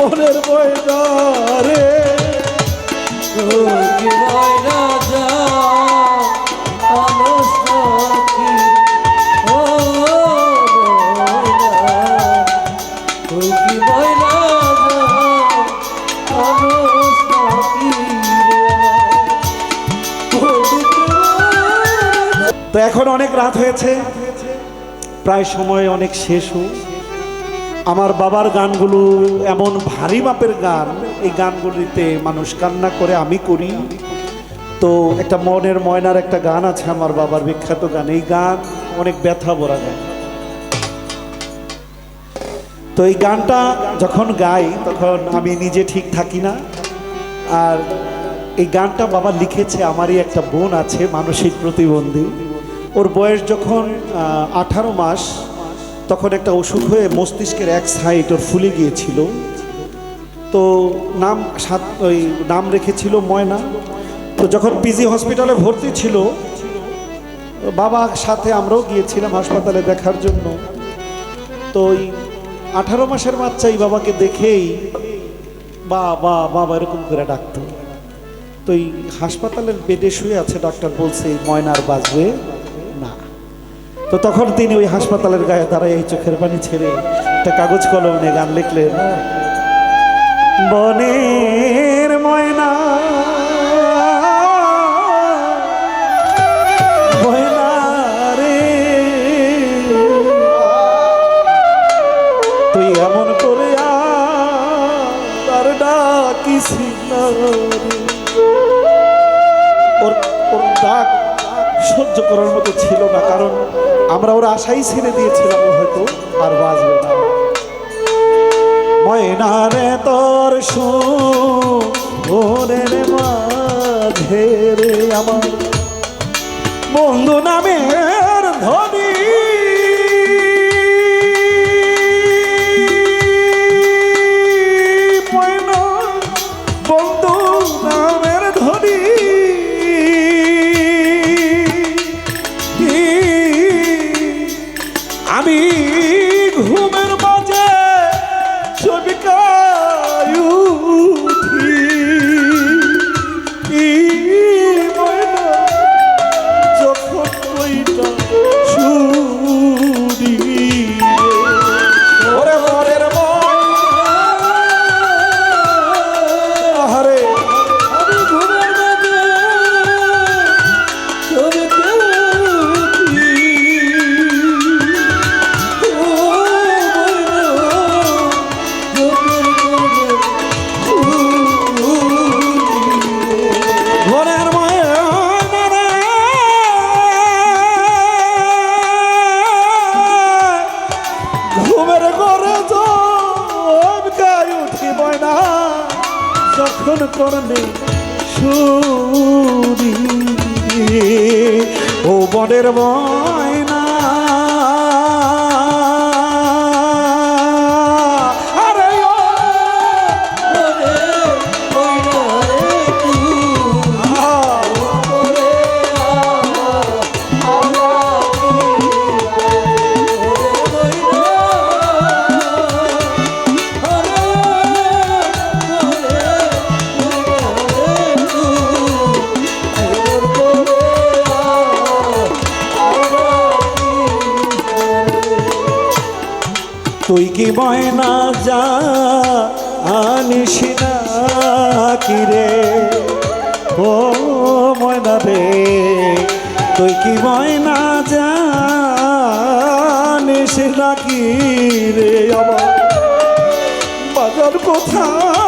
মনের ময়না যা তো এখন অনেক রাত হয়েছে। প্রায় সময় অনেক শেষ হোক আমার বাবার গানগুলো এমন ভারী মাপের গান, এই গানগুলিতে মানুষ কান্না করে, আমি করি। তো একটা মনের ময়নার একটা গান আছে আমার বাবার বিখ্যাত গান, এই গান অনেক ব্যথা ভরা গান। তো এই গানটা যখন গাই, তখন আমি নিজে ঠিক থাকি না। আর এই গানটা বাবা লিখেছে, আমারই একটা বোন আছে, মানসিক প্রতিবন্ধী। ওর বয়স যখন আঠারো মাস তখন একটা অসুখ হয়ে মস্তিষ্কের এক সাইড ওর ফুলে গিয়েছিল। তো নাম সাত, ওই নাম রেখেছিল ময়না। তো যখন পিজি হসপিটালে ভর্তি ছিল, বাবা সাথে আমরাও গিয়েছিলাম হাসপাতালে দেখার জন্য। তো ওই আঠারো মাসের বাচ্চা এই বাবাকে দেখেই বা বা বাবা এরকম করে ডাকতো। তো এই হাসপাতালের বেডে শুয়ে আছে ডাক্তার বলছে, ময়নার বাঁচবে না তো তখন তিনি ওই হাসপাতালের গায়ে দাঁড়ায় এই চোখের পানি ছেড়ে একটা কাগজ কলম নিয়ে গান লিখলেন, বনের ময়না তুই এমন করে আর ওর ওর ডাক সহ্য করার মতো ছিল না, কারণ আমরা ওর আশাই ছেড়ে দিয়েছিলাম হয়তো, আর বাঁচবে না। ময়নারে তোর সোনের মাঝে রে আমার। বন্ধু নামের ধনী তুই না ময়না যা আনিস না কি রে আমার। বাজার কোথায়?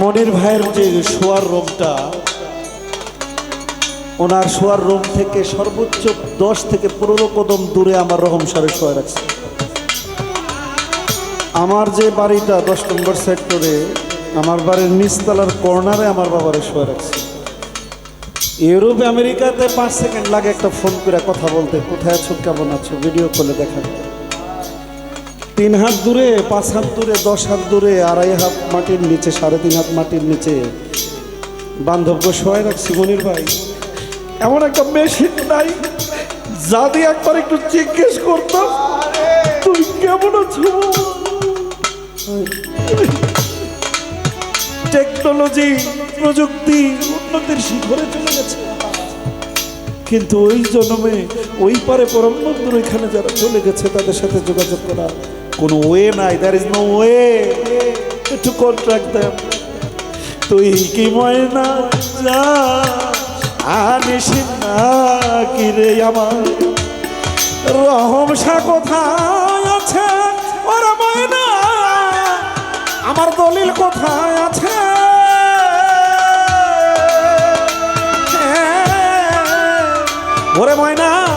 মনির ভাইয়ের যে শোয়ার রোগটা ওনার শোয়ার রুম থেকে সর্বোচ্চ দশ থেকে পনেরো কদম দূরে আমার রহম সারে শোয়া রাখছে। আমার যে বাড়িটা দশ নম্বর সেক্টরে, আমার বাড়ির নিচতলার কর্নারে আমার বাবারে শোয়া রাখছে। ইউরোপ, আমেরিকাতে পাঁচ সেকেন্ড লাগে একটা ফোন করে কথা বলতে। কোথায় আছো, কেমন আছো? ভিডিও কলে দেখা তিন হাত দূরে, পাঁচ হাত দূরে, দশ হাত দূরে, আড়াই হাত মাটির নিচে, সাড়ে তিন হাত মাটির নিচে বান্ধব্য সহায় রাখছি। মনির ভাই এমন একটা মেশিন নাই, যা দিয়ে একবার একটু জিজ্ঞেস করতাম, তুই কেমন আছো? টেকনোলজি প্রযুক্তি উন্নতির শিখরে চলে গেছে। কিন্তু ওই জন্মে, ওই পারে পরমবন্ধুর ওইখানে যারা চলে গেছে, তাদের সাথে যোগাযোগ করা কোনো ওয়ে নাই। There is no way to contract them তুই কি ময়না যা আনিস না কি রে আমার? রহম শাহ কোথায় আছে? ময়না, আমার দলিল কোথায় আছে? ওরে ময়না।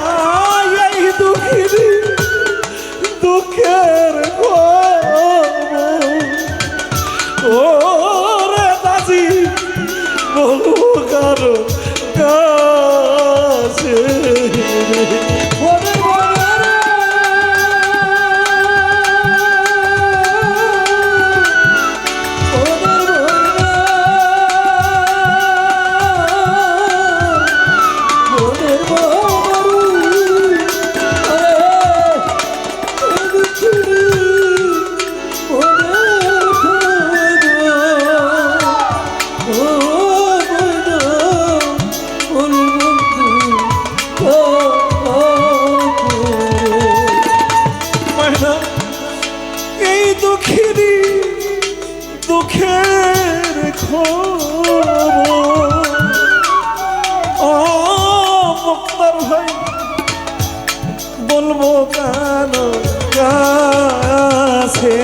কেন কাছে।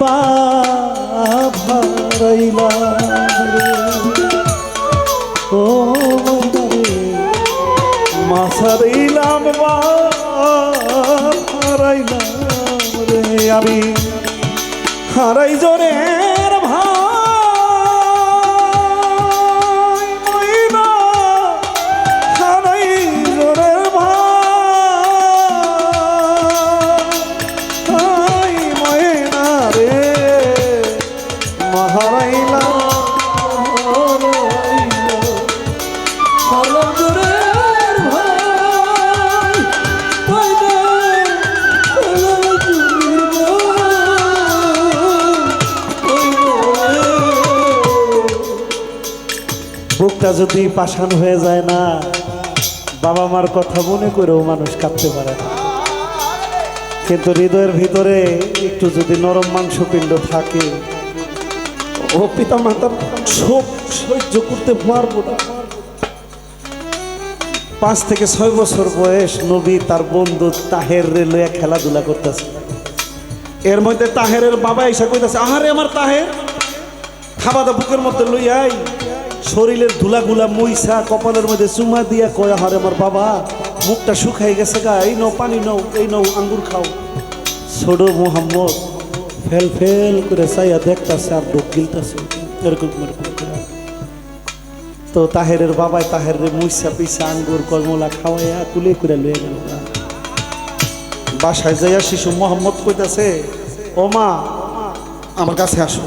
মাহারাইলাম বা ও ময়না বা হারাইলাম রে। আমি হারাই জনের বুকটা যদি পাষাণ হয়ে যায় না, বাবা মার কথা মনে করেও মানুষ কাঁদতে পারে না। কিন্তু হৃদয়ের ভিতরে একটু যদি নরম মাংসপিণ্ড থাকে, ও পিতা মাতার শোক সহ্য করতে পারব না। পাঁচ থেকে ছয় বছর বয়স নবী তার বন্ধু তাহের লইয়া খেলাধুলা করতেছে। এর মধ্যে তাহেরের বাবা এসে কইতাছে, আহারে আমার তাহের, খাবাদা বুকের মধ্যে লইয়াই শরীরের ধুলাগুলা মইসা, কপালের মধ্যে চুমা দিয়া কয়া আহারে আমার বাবা, মুখটা শুকাই গেছে গা, এই নাও, পানি নাও, এই নাও, আঙ্গুর খাও। ছোট মোহাম্মদ ফেল ফেল করে চাইয়া দেখতাছে আর ডোক গিলতাছে। এরকম। তো তাহেরের বাবাই তাহেরের মুইসা পিসা, আঙ্গুর কলমলা খাওয়াইয়া তুলে করে লয়ে গেল বাসায় যাইয়া শিশু মোহাম্মদ কইতাছে, ও মা, আমার কাছে আসো।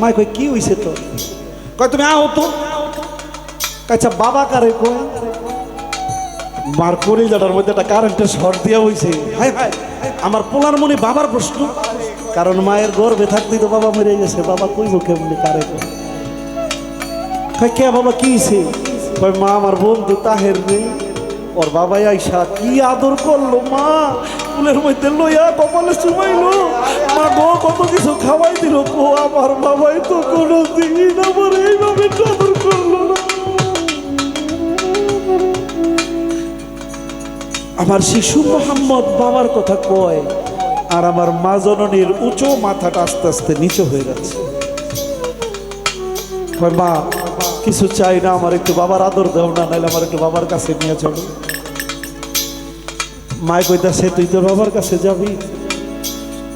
মা কই কি হইছে তো কয়, তুমি আও তো? আচ্ছা বাবা কারে কই মার কলিজাটার মধ্যে একটা কারেন্টের শর্ট দিয়া হইছে হাই হাই, আমার পোলার মনে বাবার প্রশ্ন। কারণ মায়ের গর্ভে থাকতেই তো বাবা মরে গেছে। বাবা কইব কেমনি কারে কয়? কে বাবা, কি কয়, মা, আমার বন্ধু তাহের নেই। ওর বাবাই আইসা কি আদর করল, মা? ফুলের মধ্যে লইয়া কপালে চুমাইলো। মা গো কত কিছু খাওয়াই দিল। গো আমার বাবাই তো কোনো দিন আমার এইভাবে আদর করল আমার শিশু মোহাম্মদ বাবার কথা কয়, আর আমার মা জননীর উঁচু মাথাটা আস্তে আস্তে নিচু হয়ে যাচ্ছে। মা, কিছু চাই না, আমার একটু বাবার আদর দেও না, নাহলে আমার একটু বাবার কাছে নিয়ে চলো। মায় কইতাছে তুই তোর বাবার কাছে যাবি?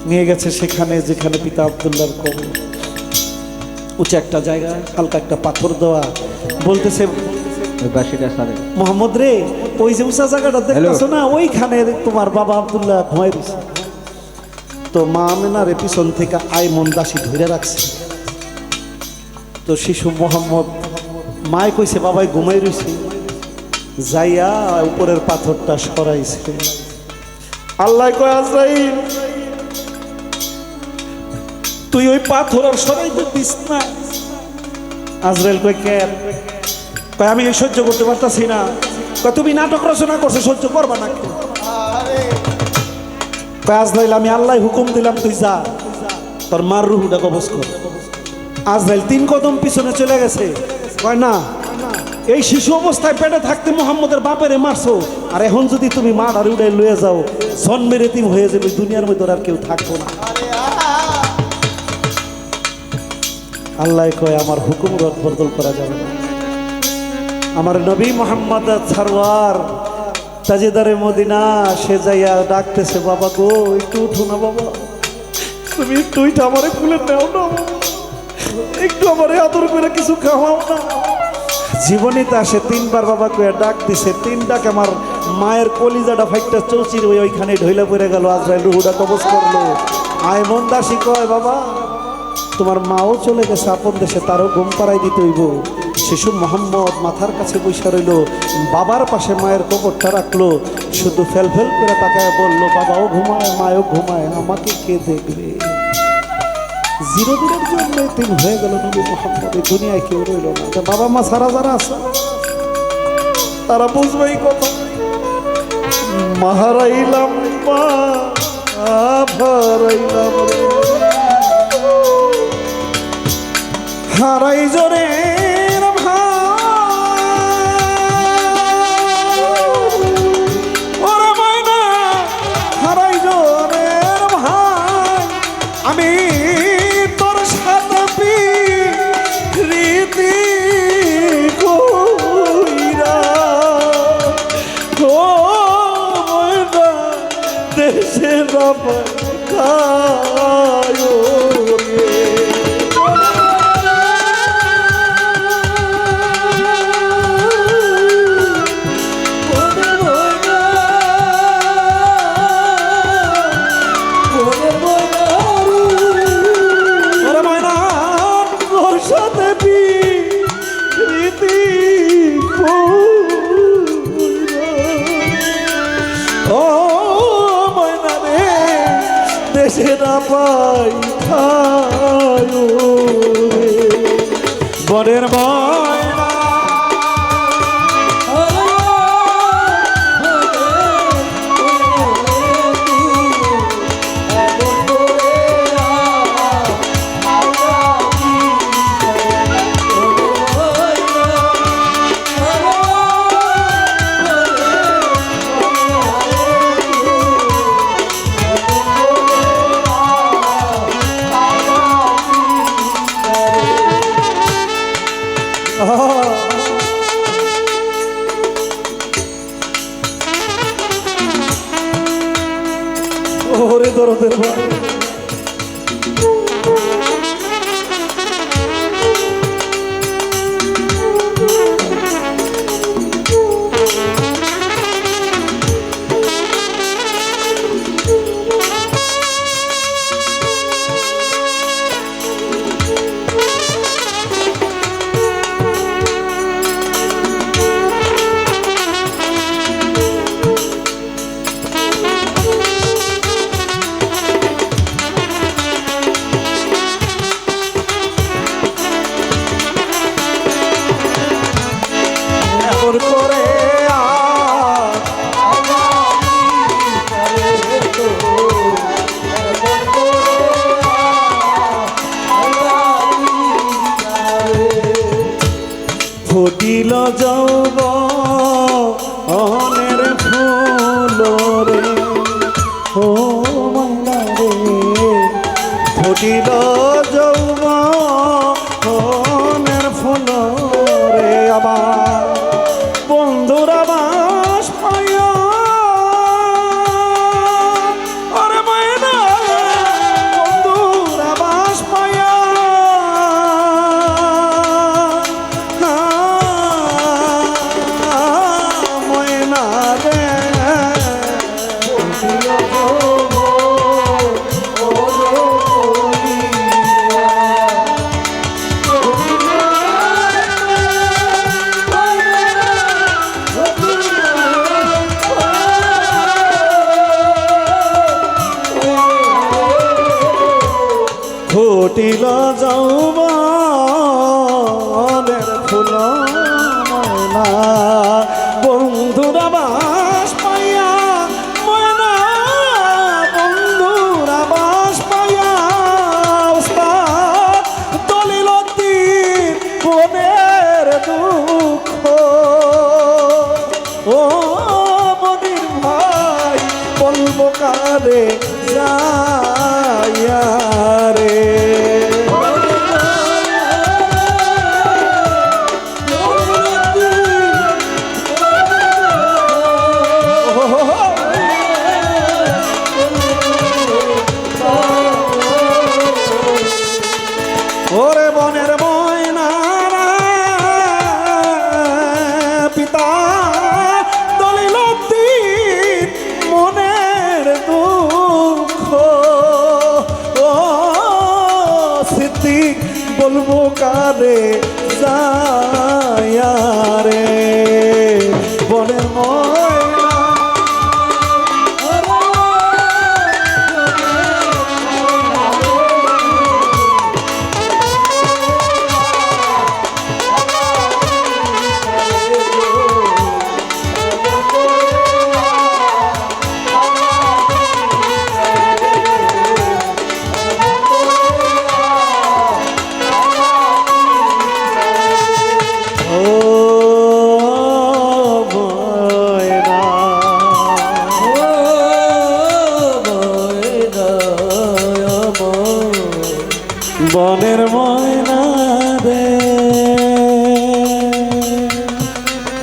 নিয়ে গেছে সেখানে যেখানে পিতা আবদুল্লার কবর। উঁচু একটা জায়গা হালকা একটা পাথর দেওয়া। বলতেছে মোহাম্মদ রে ওই যে উঁচা জায়গাটা দেখতেছো না? ওইখানে তোমার বাবা আবদুল্লাহ ঘুমাই রয়েছে তো মা আমেনার পিছন থেকে আই মন দাসী ধরে রাখছে। তো শিশু মোহাম্মদ মায় কইছে বাবাই ঘুমাই রয়েছে যাইয়া উপরের পাথরটা সরাইছে। আল্লাহ কয়, আজরাইল, তুই ওই পাথর সরাইতে দিস না। আজরাইল কয় কেন কয়, আমি সহ্য করতে পারতাছি না। কয়, তুমি নাটক রচনা করছ, সহ্য করবা না? কয়, আজরাইল, আমি আল্লাহ হুকুম দিলাম, তুই যা। তোর মার রুহুটা কবজ কর। আজরাইল তিন কদম পিছনে চলে গেছে। কয়, না। এই শিশু অবস্থায় পেটে থাকতে মোহাম্মদের বাপেরে মারছো। আর এখন যদি তুমি মার আর উড়ে লয়ে যাও, জন্মের এতিম হয়ে যাবে, দুনিয়ার মধ্যে আর কেউ থাকব না। আল্লাহ কয়, আমার হুকুম রদ বদল করা যাবে না। আমার নবী মোহাম্মদ সারওয়ার তাজেদারে মদিনা, সে যাইয়া ডাকতেছে, বাবা গো, একটু উঠো না বাবা। তুমি একটু আমারে খুলে নাও না। একটু আমারে আদর করে কিছু খাওয়াও না জীবনে তা সে তিনবার বাবা কয়ে ডাক দিছে। তিন ডাক আমার মায়ের কলিজাটা ফাইটটা চৌচির ওই ওইখানে ঢইলা পড়ে গেল, আজরাইল রুহুটা কবজ করল। আয় মন দাসী কয়, বাবা, তোমার মাও চলে গেছে, আপন দেশে তারও ঘুম পাড়াই দিতে হইব। শিশু মোহাম্মদ মাথার কাছে বসে রইল, বাবার পাশে মায়ের কবরটা রাখল, শুধু ফেল ফেল করে তাকায় বলল, বাবাও ঘুমায়, মায়ও ঘুমায়, আমাকে কে দেখবে? জিরো দিনের জন্য তিন হয়ে গেল নবী মোহাম্মদ। দুনিয়ায় কেউ রইল না। তা বাবা মা সারা যারা আছে, তারা বুঝবে এই কথা। মাহারাইলাম হারাই জরে দেশে ফুটিল যৌব বলব কারে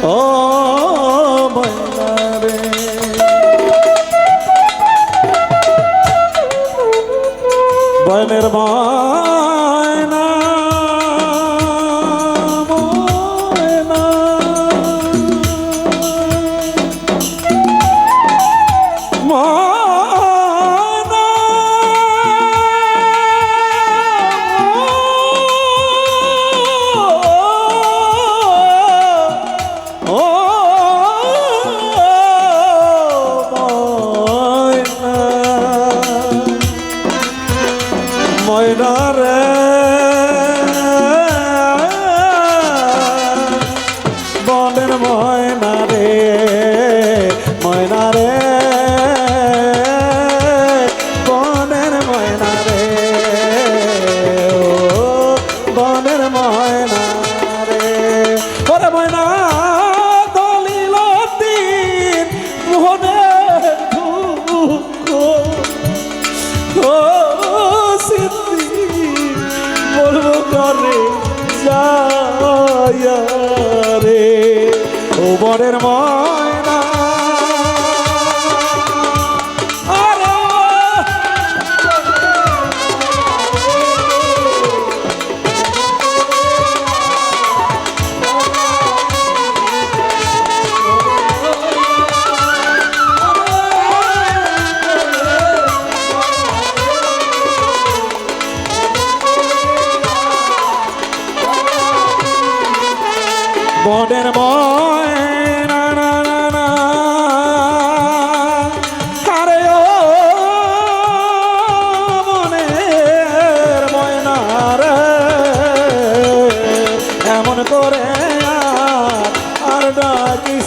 ও ময়না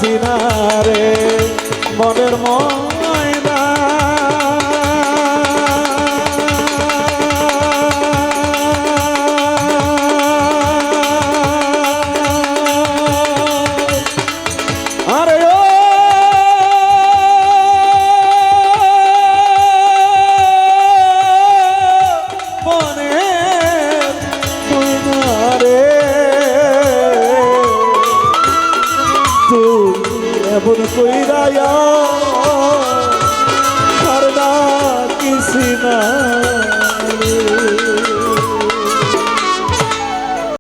ডাকিস না রে। মনের ময়না